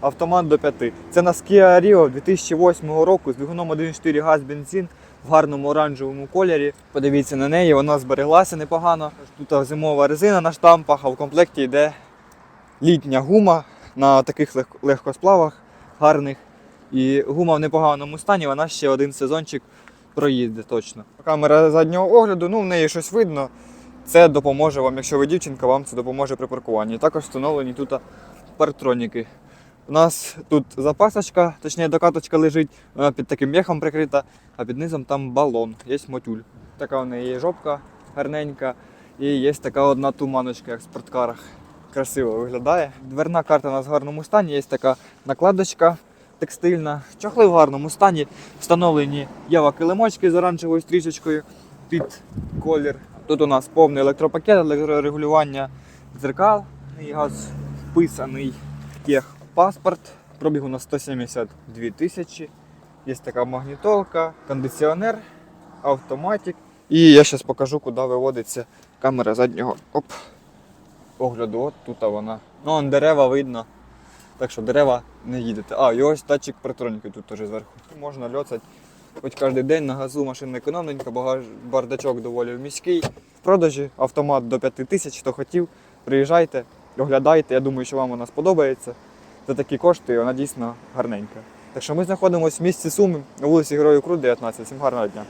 автомат до 5. Це на Kia Rio 2008 року з двигуном 1.4 газ бензин в гарному оранжевому кольорі. Подивіться на неї, вона збереглася непогано. Тут зимова резина на штампах, а в комплекті йде літня гума на таких лег- легкосплавах гарних. І гума в непоганому стані, вона ще один сезончик проїздить точно. Камера заднього огляду, ну в неї щось видно. Це допоможе вам, якщо ви дівчинка, вам це допоможе при паркуванні. Також встановлені тут парктроніки. У нас тут запасочка, точніше докаточка лежить, вона під таким м'яхом прикрита, а під низом там балон, є мотюль. Така в неї є жопка гарненька і є така одна туманочка, як в спорткарах. Красиво виглядає. Дверна карта у нас в гарному стані, є така накладочка текстильна. Чохли в гарному стані. Встановлені ява килимочки з оранжевою стрічечкою під колір. Тут у нас повний електропакет, електрорегулювання дзеркал. І газ вписаний техпаспорт. Пробіг у нас 172 тисячі. Є така магнітолка, кондиціонер, автоматик. І я зараз покажу, куди виводиться камера заднього оп, огляду. От тут вона. Ну, он дерева видно. Так що дерева не їдете. А, і ось датчик протроніки тут теж зверху. Можна льоцати хоч кожен день на газу машина економненька, багаж, бардачок доволі міський. В продажі автомат до 5 тисяч, хто хотів, приїжджайте, оглядайте. Я думаю, що вам вона сподобається. За такі кошти і вона дійсно гарненька. Так що ми знаходимося в місті Суми на вулиці Героїв Крут, 19. Всім гарного дня.